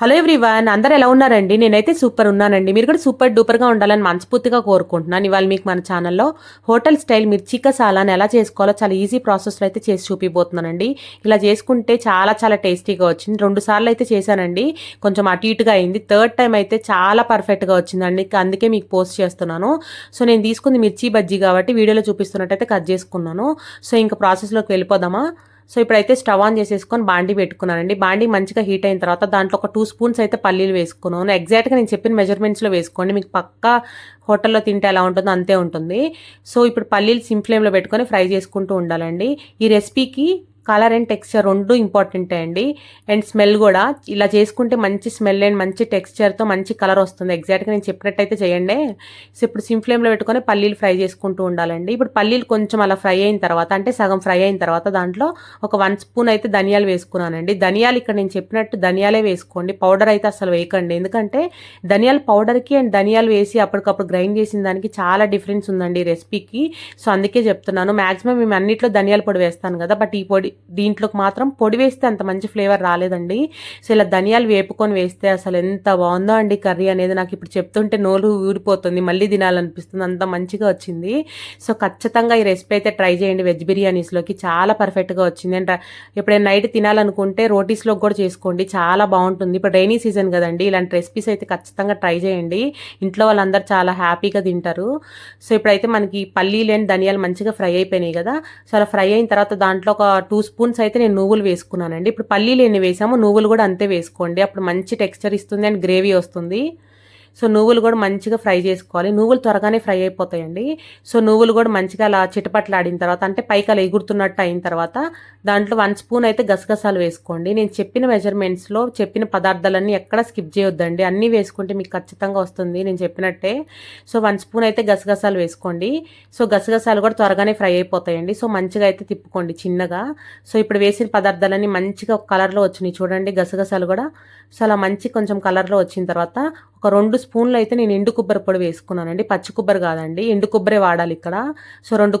Hello everyone అందరు ఎలా ఉన్నారండి? నేనైతే సూపర్ ఉన్నానండి. మీరు కూడా సూపర్ డూపర్గా ఉండాలని మనస్ఫూర్తిగా కోరుకుంటున్నాను. ఇవాళ మీకు మన ఛానల్లో హోటల్ స్టైల్ మిర్చి కసాలాని ఎలా చేసుకోవాలో చాలా ఈజీ ప్రాసెస్లో అయితే చేసి చూపిపోతున్నానండి ఇలా చేసుకుంటే చాలా చాలా టేస్టీగా వచ్చింది. రెండు సార్లు అయితే చేశానండి. కొంచెం అటు ఇటుగా అయింది. థర్డ్ టైం అయితే చాలా పర్ఫెక్ట్గా వచ్చిందండి. అందుకే మీకు పోస్ట్ చేస్తున్నాను. సో నేను తీసుకుంది మిర్చి బజ్జీ కాబట్టి వీడియోలో చూపిస్తున్నట్టయితే కట్ చేసుకున్నాను. సో ఇంకా ప్రాసెస్లోకి వెళ్ళిపోదామా? సో ఇప్పుడైతే స్టవ్ ఆన్ చేసేసుకొని బాండీ పెట్టుకున్నానండి. బాండీ మంచిగా హీట్ అయిన తర్వాత దాంట్లో ఒక టూ స్పూన్స్ అయితే పల్లీలు వేసుకున్నాను. ఎగ్జాక్ట్గా నేను చెప్పిన మెజర్మెంట్స్లో వేసుకోండి. మీకు పక్కా హోటల్లో తింటే ఎలా ఉంటుందో అంతే ఉంటుంది. సో ఇప్పుడు పల్లీలు సిమ్ ఫ్లేమ్లో పెట్టుకొని ఫ్రై చేసుకుంటూ ఉండాలండి. ఈ రెసిపీకి కలర్ అండ్ టెక్స్చర్ రెండు ఇంపార్టెంటే అండి. అండ్ స్మెల్ కూడా ఇలా చేసుకుంటే మంచి స్మెల్ అండ్ మంచి టెక్స్చర్తో మంచి కలర్ వస్తుంది. ఎగ్జాక్ట్గా నేను చెప్పినట్టయితే చేయండి. సో ఇప్పుడు సిమ్ ఫ్లేమ్లో పెట్టుకొని పల్లీలు ఫ్రై చేసుకుంటూ ఉండాలండి. ఇప్పుడు పల్లీలు కొంచెం అలా ఫ్రై అయిన తర్వాత అంటే సగం ఫ్రై అయిన తర్వాత దాంట్లో ఒక వన్ స్పూన్ అయితే ధనియాలు వేసుకున్నానండి. ధనియాలు ఇక్కడ నేను చెప్పినట్టు ధనియాలే వేసుకోండి. పౌడర్ అయితే అసలు వేయకండి. ఎందుకంటే ధనియాల పౌడర్కి అండ్ ధనియాలు వేసి అప్పటికప్పుడు గ్రైండ్ చేసిన దానికి చాలా డిఫరెన్స్ ఉందండి రెసిపీకి. సో అందుకే చెప్తున్నాను. మ్యాక్సిమం మేము అన్నిట్లో ధనియాల పొడి వేస్తాను కదా బట్ ఈ పొడి దీంట్లోకి మాత్రం పొడి వేస్తే అంత మంచి ఫ్లేవర్ రాలేదండి. సో ఇలా ధనియాలు వేపుకొని వేస్తే అసలు ఎంత బాగుందో అండి కర్రీ అనేది నాకు ఇప్పుడు చెప్తుంటే నోరు ఊరిపోతుంది. మళ్ళీ తినాలనిపిస్తుంది. అంత మంచిగా వచ్చింది. సో ఖచ్చితంగా ఈ రెసిపీ అయితే ట్రై చేయండి. వెజ్ బిర్యానీస్లోకి చాలా పర్ఫెక్ట్గా వచ్చింది. అండ్ ఎప్పుడైనా నైట్ తినాలనుకుంటే రోటీస్లోకి కూడా చేసుకోండి. చాలా బాగుంటుంది. ఇప్పుడు రైనీ సీజన్ కదండి. ఇలాంటి రెసిపీస్ అయితే ఖచ్చితంగా ట్రై చేయండి. ఇంట్లో వాళ్ళందరూ చాలా హ్యాపీగా తింటారు. సో ఇప్పుడైతే మనకి పల్లీలు అండ్ ధనియాలు మంచిగా ఫ్రై అయిపోయినాయి కదా. సో అలా ఫ్రై అయిన తర్వాత దాంట్లో ఒక టూ స్పూన్స్ అయితే నేను నువ్వులు వేసుకున్నానండి. ఇప్పుడు పల్లీలు ఎన్ని వేసామో నువ్వులు కూడా అంతే వేసుకోండి. అప్పుడు మంచి టెక్స్చర్ ఇస్తుంది అండ్ గ్రేవీ వస్తుంది. సో నువ్వులు కూడా మంచిగా ఫ్రై చేసుకోవాలి. నువ్వులు త్వరగానే ఫ్రై అయిపోతాయండి. సో నువ్వులు కూడా మంచిగా అలా చిటపట్లాడిన తర్వాత అంటే పైకి అలా ఎగురుతున్నట్టు అయిన తర్వాత దాంట్లో వన్ స్పూన్ అయితే గసగసాలు వేసుకోండి. నేను చెప్పిన మెజర్మెంట్స్లో చెప్పిన పదార్థాలన్నీ ఎక్కడ స్కిప్ చేయొద్దండి. అన్నీ వేసుకుంటే మీకు ఖచ్చితంగా వస్తుంది. నేను చెప్పినట్టే. సో వన్ స్పూన్ అయితే గసగసాలు వేసుకోండి. సో గసగసాలు కూడా త్వరగానే ఫ్రై అయిపోతాయండి. సో మంచిగా అయితే తిప్పుకోండి చిన్నగా. సో ఇప్పుడు వేసిన పదార్థాలన్నీ మంచిగా ఒక కలర్లో వచ్చినాయి చూడండి గసగసాలు కూడా. సో అలా మంచి కొంచెం కలర్లో వచ్చిన తర్వాత ఒక రెండు స్పూన్లు అయితే నేను ఎండు కొబ్బరి పొడి వేసుకున్నానండి. పచ్చి కొబ్బరి కాదండి. ఎండు కొబ్బరి వాడాలి ఇక్కడ. సో రెండు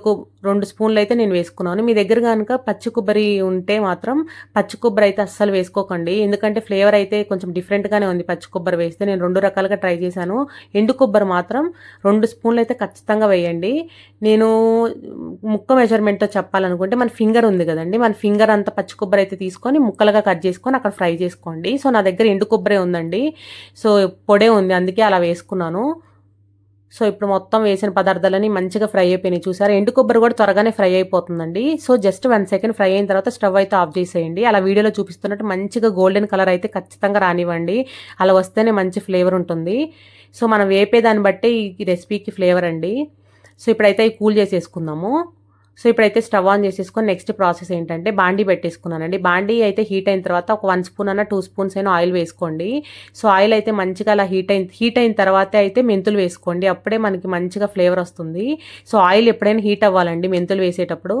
రెండు స్పూన్లు అయితే నేను వేసుకున్నాను. మీ దగ్గర కనుక పచ్చి కొబ్బరి ఉంటే మాత్రం పచ్చి కొబ్బరి అయితే అస్సలు వేసుకోకండి. ఎందుకంటే ఫ్లేవర్ అయితే కొంచెం డిఫరెంట్గానే ఉంది పచ్చి కొబ్బరి వేస్తే. నేను రెండు రకాలుగా ట్రై చేశాను. ఎండు కొబ్బరి మాత్రం రెండు స్పూన్లు అయితే ఖచ్చితంగా వేయండి. నేను ముక్క మెజర్మెంట్తో చెప్పాలనుకుంటే మన ఫింగర్ ఉంది కదండి. మన ఫింగర్ అంత పచ్చి కొబ్బరి అయితే తీసుకొని ముక్కలుగా కట్ చేసుకొని అక్కడ ఫ్రై చేసుకోండి. సో నా దగ్గర ఎండు కొబ్బరి ఉందండి. సో పొడే ఉంది. అందుకే అలా వేసుకున్నాను. సో ఇప్పుడు మొత్తం వేసిన పదార్థాలని మంచిగా ఫ్రై అయిపోయినాయి. చూసారు? ఎండు కొబ్బరి కూడా త్వరగానే ఫ్రై అయిపోతుందండి. So just one second fry అయిన తర్వాత స్టవ్ అయితే ఆఫ్ చేసేయండి. అలా వీడియోలో చూపిస్తున్నట్టు మంచిగా గోల్డెన్ కలర్ అయితే ఖచ్చితంగా రానివ్వండి. అలా వస్తేనే మంచి ఫ్లేవర్ ఉంటుంది. సో మనం వేపేదాన్ని బట్టి ఈ రెసిపీకి ఫ్లేవర్ అండి. సో ఇప్పుడైతే కూల్ చేసేసుకుందాము. సో ఇప్పుడైతే స్టవ్ ఆన్ చేసేసుకొని నెక్స్ట్ ప్రాసెస్ ఏంటంటే బాండీ పెట్టేసుకున్నానండి. బాండీ అయితే హీట్ అయిన తర్వాత ఒక వన్ స్పూన్ అన్న టూ స్పూన్స్ అయినా ఆయిల్ వేసుకోండి. సో ఆయిల్ అయితే మంచిగా అలా హీట్ అయిన హీట్ అయిన తర్వాతే అయితే మెంతులు వేసుకోండి. అప్పుడే మనకి మంచిగా ఫ్లేవర్ వస్తుంది. సో ఆయిల్ ఎప్పుడైనా హీట్ అవ్వాలండి మెంతులు వేసేటప్పుడు.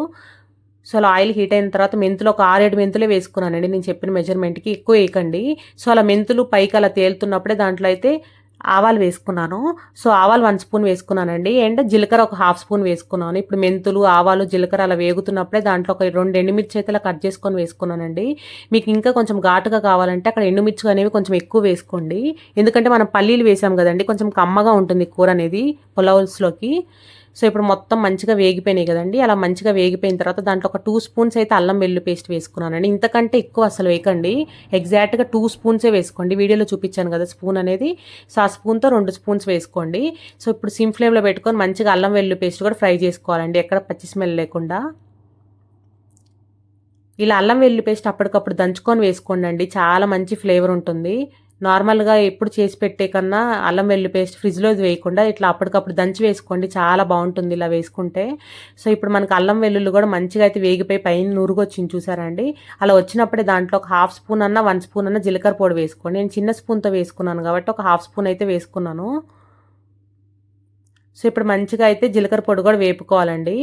సో అలా ఆయిల్ హీట్ అయిన తర్వాత మెంతులు ఒక ఆరేడు మెంతులే వేసుకున్నానండి. నేను చెప్పిన మెజర్మెంట్కి ఎక్కువ వేయకండి. సో అలా మెంతులు పైకి అలా తేలుతున్నప్పుడే దాంట్లో అయితే ఆవాలు వేసుకున్నాను. సో ఆవాలు వన్ స్పూన్ వేసుకున్నానండి. అండ్ జీలకర్ర ఒక హాఫ్ స్పూన్ వేసుకున్నాను. ఇప్పుడు మెంతులు ఆవాలు జీలకర్ర అలా వేగుతున్నప్పుడే దాంట్లో ఒక రెండు ఎండుమిర్చి అయితే కట్ చేసుకొని వేసుకున్నానండి. మీకు ఇంకా కొంచెం ఘాటుగా కావాలంటే అక్కడ ఎండుమిర్చి అనేవి కొంచెం ఎక్కువ వేసుకోండి. ఎందుకంటే మనం పల్లీలు వేసాం కదండి కొంచెం కమ్మగా ఉంటుంది కూర అనేది పులవల్స్లోకి సో ఇప్పుడు మొత్తం మంచిగా వేగిపోయినాయి కదండి. అలా మంచిగా వేగిపోయిన తర్వాత దాంట్లో ఒక టూ స్పూన్స్ అయితే అల్లం వెల్లు పేస్ట్ వేసుకున్నానండి. ఇంతకంటే ఎక్కువ అసలు వేయకండి. ఎగ్జాక్ట్గా టూ స్పూన్సే వేసుకోండి. వీడియోలో చూపించాను కదా స్పూన్ అనేది. సో ఆ స్పూన్తో రెండు స్పూన్స్ వేసుకోండి. సో ఇప్పుడు సిమ్ ఫ్లేమ్లో పెట్టుకొని మంచిగా అల్లం వెల్లు పేస్ట్ కూడా ఫ్రై చేసుకోవాలండి. ఎక్కడ పచ్చి స్మెల్ లేకుండా. ఇలా అల్లం వెల్లు పేస్ట్ అప్పటికప్పుడు దంచుకొని వేసుకోండి చాలా మంచి ఫ్లేవర్ ఉంటుంది. నార్మల్గా ఎప్పుడు చేసి పెట్టే కన్నా అల్లం వెల్లు పేస్ట్ ఫ్రిడ్జ్లో వేయకుండా ఇట్లా అప్పటికప్పుడు దంచి వేసుకోండి. చాలా బాగుంటుంది ఇలా వేసుకుంటే. సో ఇప్పుడు మనకు అల్లం వెల్లుల్లి కూడా మంచిగా అయితే వేగిపోయి పైన నురుగు వచ్చింది చూసారా అండి అలా వచ్చినప్పుడే దాంట్లో ఒక హాఫ్ స్పూన్ అన్న వన్ స్పూన్ అన్న జీలకర్ర పొడి వేసుకోండి. నేను చిన్న స్పూన్తో వేసుకున్నాను కాబట్టి ఒక హాఫ్ స్పూన్ అయితే వేసుకున్నాను. సో ఇప్పుడు మంచిగా అయితే జీలకర్ర పొడి కూడా వేపుకోవాలండి.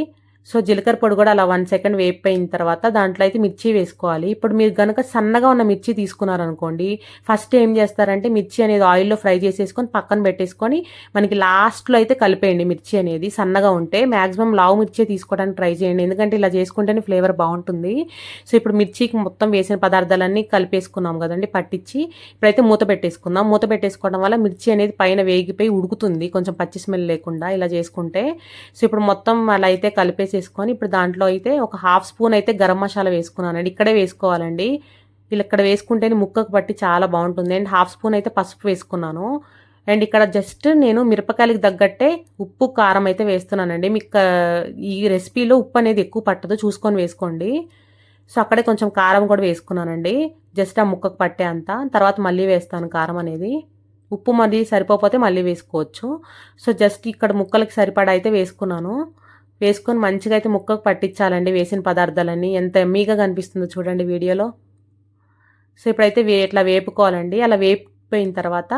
సో జీలకర్ర పొడి కూడా అలా వన్ సెకండ్ వేపిపోయిన తర్వాత దాంట్లో అయితే మిర్చి వేసుకోవాలి. ఇప్పుడు మీరు కనుక సన్నగా ఉన్న మిర్చి తీసుకున్నారనుకోండి ఫస్ట్ ఏం చేస్తారంటే మిర్చి అనేది ఆయిల్లో ఫ్రై చేసేసుకొని పక్కన పెట్టేసుకొని మనకి లాస్ట్లో అయితే కలిపేయండి మిర్చి అనేది. సన్నగా ఉంటే మ్యాక్సిమం లావు మిర్చి తీసుకోవడానికి ట్రై చేయండి. ఎందుకంటే ఇలా చేసుకుంటేనే ఫ్లేవర్ బాగుంటుంది. సో ఇప్పుడు మిర్చికి మొత్తం వేసిన పదార్థాలన్నీ కలిపేసుకున్నాం కదండి పట్టించి ఇప్పుడైతే మూత పెట్టేసుకుందాం. మూత పెట్టేసుకోవడం వల్ల మిర్చి అనేది పైన వేగిపోయి ఉడుకుతుంది. కొంచెం పచ్చి స్మెల్ లేకుండా ఇలా చేసుకుంటే. సో ఇప్పుడు మొత్తం అలా అయితే కలిపేసి వేసేసుకొని ఇప్పుడు దాంట్లో అయితే ఒక హాఫ్ స్పూన్ అయితే గరం మసాలా వేసుకున్నానండి ఇక్కడే వేసుకోవాలండి. వీళ్ళు ఇక్కడ వేసుకుంటేనే ముక్కకు పట్టి చాలా బాగుంటుంది. అండ్ హాఫ్ స్పూన్ అయితే పసుపు వేసుకున్నాను. అండ్ ఇక్కడ జస్ట్ నేను మిరపకాయలకి తగ్గట్టే ఉప్పు కారం అయితే వేస్తున్నానండి. మీకు ఈ రెసిపీలో ఉప్పు అనేది ఎక్కువ పట్టదు. చూసుకొని వేసుకోండి. సో అక్కడే కొంచెం కారం కూడా వేసుకున్నానండి. జస్ట్ ఆ ముక్కకు పట్టే అంత. తర్వాత మళ్ళీ వేస్తాను కారం అనేది. ఉప్పు మళ్ళీ సరిపోతే మళ్ళీ వేసుకోవచ్చు. సో జస్ట్ ఇక్కడ ముక్కలకి సరిపడా అయితే వేసుకున్నాను. వేసుకొని మంచిగా అయితే ముక్కకు పట్టించాలండి వేసిన పదార్థాలన్నీ. ఎంత ఎమ్మీగా కనిపిస్తుందో చూడండి వీడియోలో. సో ఇప్పుడైతే వే ఇట్లా వేపుకోవాలండి. అలా వేపిపోయిన తర్వాత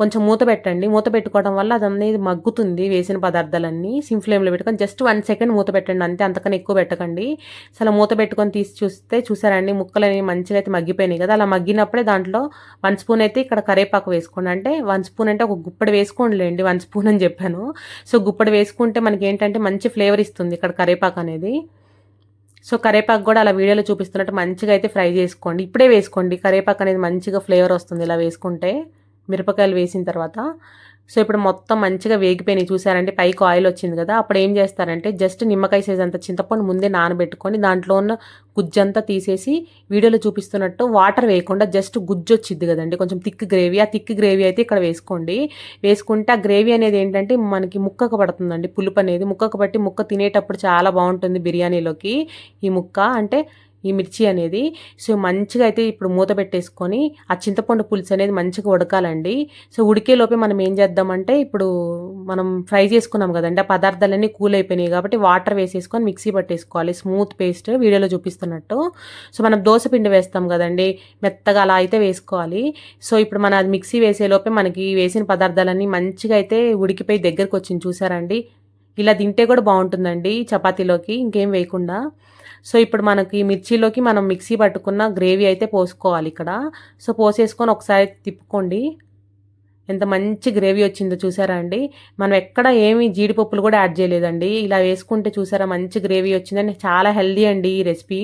కొంచెం మూత పెట్టండి. మూత పెట్టుకోవడం వల్ల అది అనేది మగ్గుతుంది వేసిన పదార్థాలన్నీ. సిమ్ ఫ్లేమ్లో పెట్టుకొని జస్ట్ వన్ సెకండ్ మూత పెట్టండి. అంతే అంతకన్నా ఎక్కువ పెట్టకండి. అసలు మూత పెట్టుకొని తీసి చూస్తే చూసారండి ముక్కలు అనేవి మంచిగా అయితే మగ్గిపోయినాయి కదా. అలా మగ్గినప్పుడే దాంట్లో వన్ స్పూన్ అయితే ఇక్కడ కరేపాకు వేసుకోండి. అంటే వన్ స్పూన్ అంటే ఒక గుప్పడి వేసుకోండిలేండి. వన్ స్పూన్ అని చెప్పాను. సో గుప్పడి వేసుకుంటే మనకి ఏంటంటే మంచి ఫ్లేవర్ ఇస్తుంది ఇక్కడ కరేపాకు అనేది. సో కరేపాకు కూడా అలా వీడియోలో చూపిస్తున్నట్టు మంచిగా అయితే ఫ్రై చేసుకోండి. ఇప్పుడే వేసుకోండి. కరేపాకు అనేది మంచిగా ఫ్లేవర్ వస్తుంది ఇలా వేసుకుంటే. మిరపకాయలు వేసిన తర్వాత సో ఇప్పుడు మొత్తం మంచిగా వేగిపోయినాయి. చూసారంటే పైకి ఆయిల్ వచ్చింది కదా అప్పుడు ఏం చేస్తారంటే జస్ట్ నిమ్మకాయ సైజ్ అంత చింతపండు ముందే నానబెట్టుకొని దాంట్లో ఉన్న గుజ్జంతా తీసేసి వీడియోలో చూపిస్తున్నట్టు వాటర్ వేయకుండా జస్ట్ గుజ్జు వచ్చింది కదండి. కొంచెం థిక్ గ్రేవీ ఆ థిక్ గ్రేవీ అయితే ఇక్కడ వేసుకోండి. వేసుకుంటే ఆ గ్రేవీ అనేది ఏంటంటే మనకి ముక్కకు పడుతుందండి. పులుపు అనేది ముక్కకు పట్టి ముక్క తినేటప్పుడు చాలా బాగుంటుంది బిర్యానీలోకి ఈ ముక్క. అంటే ఈ మిర్చి అనేది. సో మంచిగా అయితే ఇప్పుడు మూత పెట్టేసుకొని ఆ చింతపండు పులుసు అనేది మంచిగా ఉడకాలండి. సో ఉడికేలోపే మనం ఏం చేద్దామంటే ఇప్పుడు మనం ఫ్రై చేసుకున్నాం కదండి ఆ పదార్థాలన్నీ కూల్ అయిపోయినాయి కాబట్టి వాటర్ వేసేసుకొని మిక్సీ పట్టేసుకోవాలి. స్మూత్ పేస్ట్ వీడియోలో చూపిస్తున్నట్టు. సో మనం దోశ పిండి వేస్తాం కదండి మెత్తగా అలా అయితే వేసుకోవాలి. సో ఇప్పుడు మన అది మిక్సీ వేసేలోపే మనకి వేసిన పదార్థాలన్నీ మంచిగా అయితే ఉడికిపోయి దగ్గరకు వచ్చింది చూసారండి ఇలా తింటే కూడా బాగుంటుందండి చపాతీలోకి ఇంకేం వేయకుండా. సో ఇప్పుడు మనకి మిర్చిలోకి మనం మిక్సీ పట్టుకున్న గ్రేవీ అయితే పోసుకోవాలి ఇక్కడ. సో పోసేసుకొని ఒకసారి తిప్పుకోండి. ఎంత మంచి గ్రేవీ వచ్చిందో చూసారా అండి? మనం ఎక్కడ ఏమి జీడిపప్పులు కూడా యాడ్ చేయలేదండి. ఇలా వేసుకుంటే చూసారా మంచి గ్రేవీ వచ్చిందని. చాలా హెల్దీ అండి ఈ రెసిపీ.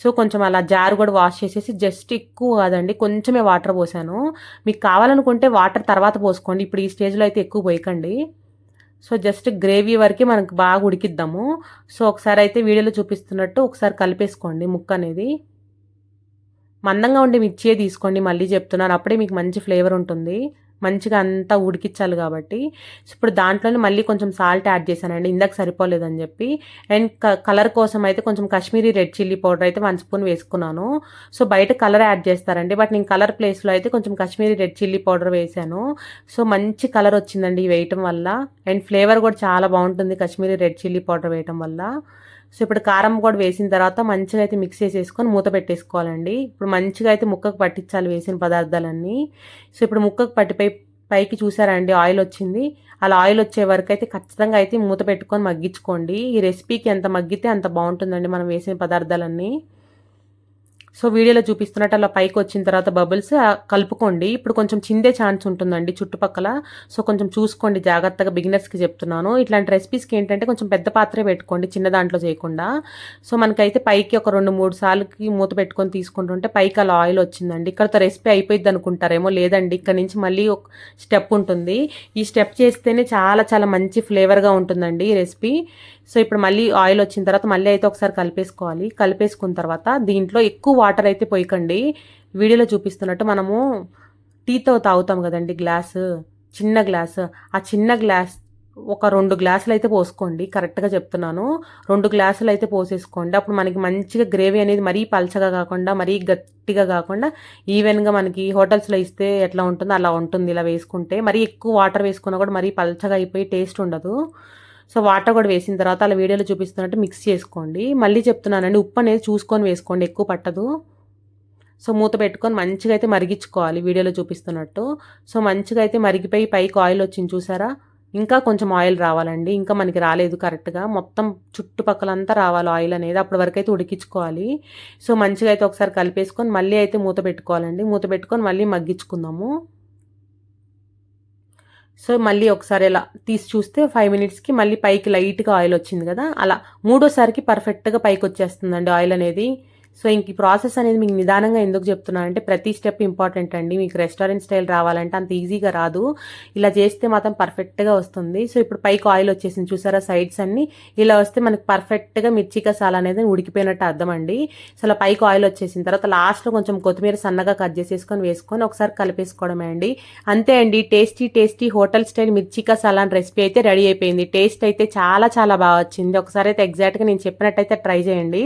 సో కొంచెం అలా జారు కూడా వాష్ చేసేసి జస్ట్ ఎక్కువ కాదండి కొంచెమే వాటర్ పోసాను. మీకు కావాలనుకుంటే వాటర్ తర్వాత పోసుకోండి. ఇప్పుడు ఈ స్టేజ్లో అయితే ఎక్కువ పోయకండి. సో జస్ట్ గ్రేవీ వరకు మనకు బాగా ఉడికిద్దాము. సో ఒకసారి అయితే వీడియోలో చూపిస్తున్నట్టు ఒకసారి కలిపేసుకోండి ముక్క అనేది. మందంగా ఉండే మిర్చియే తీసుకోండి మళ్ళీ చెప్తున్నాను. అప్పుడే మీకు మంచి ఫ్లేవర్ ఉంటుంది. మంచిగా అంతా ఉడికించాలి కాబట్టి. ఇప్పుడు దాంట్లోనే మళ్ళీ కొంచెం సాల్ట్ యాడ్ చేశానండి. ఇందాక సరిపోలేదని చెప్పి. అండ్ కలర్ కోసం అయితే కొంచెం కాశ్మీరీ రెడ్ చిల్లీ పౌడర్ అయితే వన్ స్పూన్ వేసుకున్నాను. సో బయట కలర్ యాడ్ చేస్తారండి. బట్ నేను కలర్ ప్లేస్లో అయితే కొంచెం కాశ్మీరీ రెడ్ చిల్లీ పౌడర్ వేసాను సో మంచి కలర్ వచ్చిందండి వేయటం వల్ల. అండ్ ఫ్లేవర్ కూడా చాలా బాగుంటుంది కాశ్మీరీ రెడ్ చిల్లీ పౌడర్ వేయటం వల్ల. సో ఇప్పుడు కారం కూడా వేసిన తర్వాత మంచిగా అయితే మిక్స్ చేసేసుకొని మూత పెట్టేసుకోవాలండి. ఇప్పుడు మంచిగా అయితే ముక్కకు పట్టించాలి వేసిన పదార్థాలన్నీ. సో ఇప్పుడు ముక్కకు పట్టిపోయి పైకి చూసారండి ఆయిల్ వచ్చింది. అలా ఆయిల్ వచ్చే వరకు అయితే ఖచ్చితంగా అయితే మూత పెట్టుకొని మగ్గించుకోండి. ఈ రెసిపీకి ఎంత మగ్గితే అంత బాగుంటుందండి మనం వేసిన పదార్థాలన్నీ. సో వీడియోలో చూపిస్తున్నట్టు అలా పైకి వచ్చిన తర్వాత బబుల్స్ కలుపుకోండి. ఇప్పుడు కొంచెం చిందే ఛాన్స్ ఉంటుందండి చుట్టుపక్కల. సో కొంచెం చూసుకోండి జాగ్రత్తగా బిగినర్స్కి చెప్తున్నాను. ఇట్లాంటి రెసిపీస్కి ఏంటంటే కొంచెం పెద్ద పాత్రే పెట్టుకోండి చిన్న దాంట్లో చేయకుండా. సో మనకైతే పైకి ఒక రెండు మూడు సార్లకి మూత పెట్టుకొని తీసుకుంటుంటే పైకి అలా ఆయిల్ వచ్చిందండి. ఇక్కడతో రెసిపీ అయిపోయింది అనుకుంటారేమో లేదండి. ఇక్కడ నుంచి మళ్ళీ ఒక స్టెప్ ఉంటుంది. ఈ స్టెప్ చేస్తేనే చాలా చాలా మంచి ఫ్లేవర్గా ఉంటుందండి ఈ రెసిపీ. సో ఇప్పుడు మళ్ళీ ఆయిల్ వచ్చిన తర్వాత మళ్ళీ అయితే ఒకసారి కలిపేసుకోవాలి. కలిపేసుకున్న తర్వాత దీంట్లో ఎక్కువ వాటర్ అయితే పోయకండి. వీడియోలో చూపిస్తున్నట్టు మనము టీతో తాగుతాం కదండి గ్లాసు చిన్న గ్లాస్. ఆ చిన్న గ్లాస్ ఒక రెండు గ్లాసులు అయితే పోసుకోండి. కరెక్ట్గా చెప్తున్నాను. రెండు గ్లాసులు అయితే పోసేసుకోండి. అప్పుడు మనకి మంచిగా గ్రేవీ అనేది మరీ పల్చగా కాకుండా మరీ గట్టిగా కాకుండా ఈవెన్గా మనకి హోటల్స్లో ఇస్తే ఎట్లా ఉంటుందో అలా ఉంటుంది. ఇలా వేసుకుంటే మరీ ఎక్కువ వాటర్ వేసుకున్నా కూడా మరీ పల్చగా అయిపోయి టేస్ట్ ఉండదు. సో వాటర్ కూడా వేసిన తర్వాత అలా వీడియోలో చూపిస్తున్నట్టు మిక్స్ చేసుకోండి. మళ్ళీ చెప్తున్నానండి ఉప్పు అనేది చూసుకొని వేసుకోండి ఎక్కువ పట్టదు. సో మూత పెట్టుకొని మంచిగా అయితే మరిగించుకోవాలి వీడియోలో చూపిస్తున్నట్టు. సో మంచిగా అయితే మరిగిపోయి పైకి ఆయిల్ వచ్చింది చూసారా? ఇంకా కొంచెం ఆయిల్ రావాలండి. ఇంకా మనకి రాలేదు కరెక్ట్గా మొత్తం చుట్టుపక్కలంతా రావాలి ఆయిల్ అనేది. అప్పటి వరకు అయితే ఉడికించుకోవాలి. సో మంచిగా అయితే ఒకసారి కలిపేసుకొని మళ్ళీ అయితే మూత పెట్టుకోవాలండి. మూత పెట్టుకొని మళ్ళీ మగ్గించుకుందాము. సో మళ్ళీ ఒకసారి ఇలా తీసి చూస్తే ఫైవ్ మినిట్స్కి మళ్ళీ పైకి లైట్గా ఆయిల్ వచ్చింది కదా? అలా మూడోసారికి పర్ఫెక్ట్గా పైకి వచ్చేస్తుందండి ఆయిల్ అనేది. సో ఇంక ఈ ప్రాసెస్ అనేది మీకు నిదానంగా ఎందుకు చెప్తున్నానంటే ప్రతి స్టెప్ ఇంపార్టెంట్ అండి. మీకు రెస్టారెంట్ స్టైల్ రావాలంటే అంత ఈజీగా రాదు. ఇలా చేస్తే మాత్రం పర్ఫెక్ట్గా వస్తుంది. సో ఇప్పుడు పైకి ఆయిల్ వచ్చేసింది చూసారా సైడ్స్ అన్ని? ఇలా వస్తే మనకి పర్ఫెక్ట్గా మిర్చి కసాల అనేది ఉడికిపోయినట్టు అర్థం అండి. సో అలా పైకి ఆయిల్ వచ్చేసిన తర్వాత లాస్ట్లో కొంచెం కొత్తిమీర సన్నగా కట్ చేసేసుకొని వేసుకొని ఒకసారి కలిపేసుకోవడమే అండి. అంతే అండి. టేస్టీ టేస్టీ హోటల్ స్టైల్ మిర్చి కసాలా అని రెసిపీ అయితే రెడీ అయిపోయింది. టేస్ట్ అయితే చాలా చాలా బాగా వచ్చింది. ఒకసారి అయితే ఎగ్జాక్ట్గా నేను చెప్పినట్టయితే ట్రై చేయండి.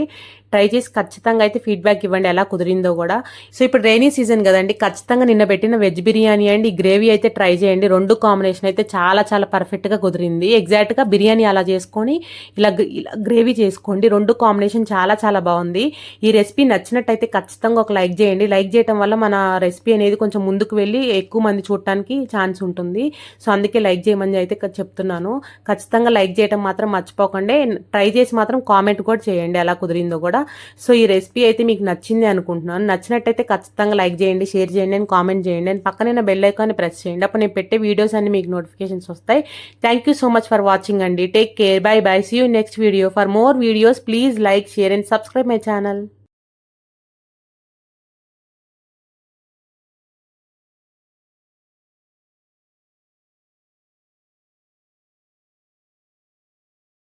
ట్రై చేసి ఖచ్చితంగా అయితే ఫీడ్బ్యాక్ ఇవ్వండి ఎలా కుదిరిందో కూడా. సో ఇప్పుడు రైనీ సీజన్ కదండి ఖచ్చితంగా నిన్న పెట్టిన వెజ్ బిర్యానీ అండ్ ఈ గ్రేవీ అయితే ట్రై చేయండి. రెండు కాంబినేషన్ అయితే చాలా చాలా పర్ఫెక్ట్గా కుదిరింది. ఎగ్జాక్ట్గా బిర్యానీ అలా చేసుకొని ఇలా ఇలా గ్రేవీ చేసుకోండి. రెండు కాంబినేషన్ చాలా చాలా బాగుంది. ఈ రెసిపీ నచ్చినట్టయితే ఖచ్చితంగా ఒక లైక్ చేయండి. లైక్ చేయడం వల్ల మన రెసిపీ అనేది కొంచెం ముందుకు వెళ్ళి ఎక్కువ మంది చూడటానికి ఛాన్స్ ఉంటుంది. సో అందుకే లైక్ చేయమని అయితే చెప్తున్నాను. ఖచ్చితంగా లైక్ చేయడం మాత్రం మర్చిపోకండి. ట్రై చేసి మాత్రం కామెంట్ కూడా చేయండి ఎలా కుదిరిందో కూడా. సో ఈ రెసిపీ అయితే మీకు నచ్చింది అనుకుంటున్నాను. నచ్చినట్టయితే ఖచ్చితంగా లైక్ చేయండి షేర్ చేయండి అండ్ కామెంట్ చేయండి. అండ్ పక్కన బెల్ ఐకాన్ని ప్రెస్ చేయండి. అప్పుడు నేను పెట్టే వీడియోస్ అన్ని మీకు నోటిఫికేషన్స్ వస్తాయి. Thank you so much for watching అండి. Take care bye bye see you next video for more videos please like share and subscribe my channel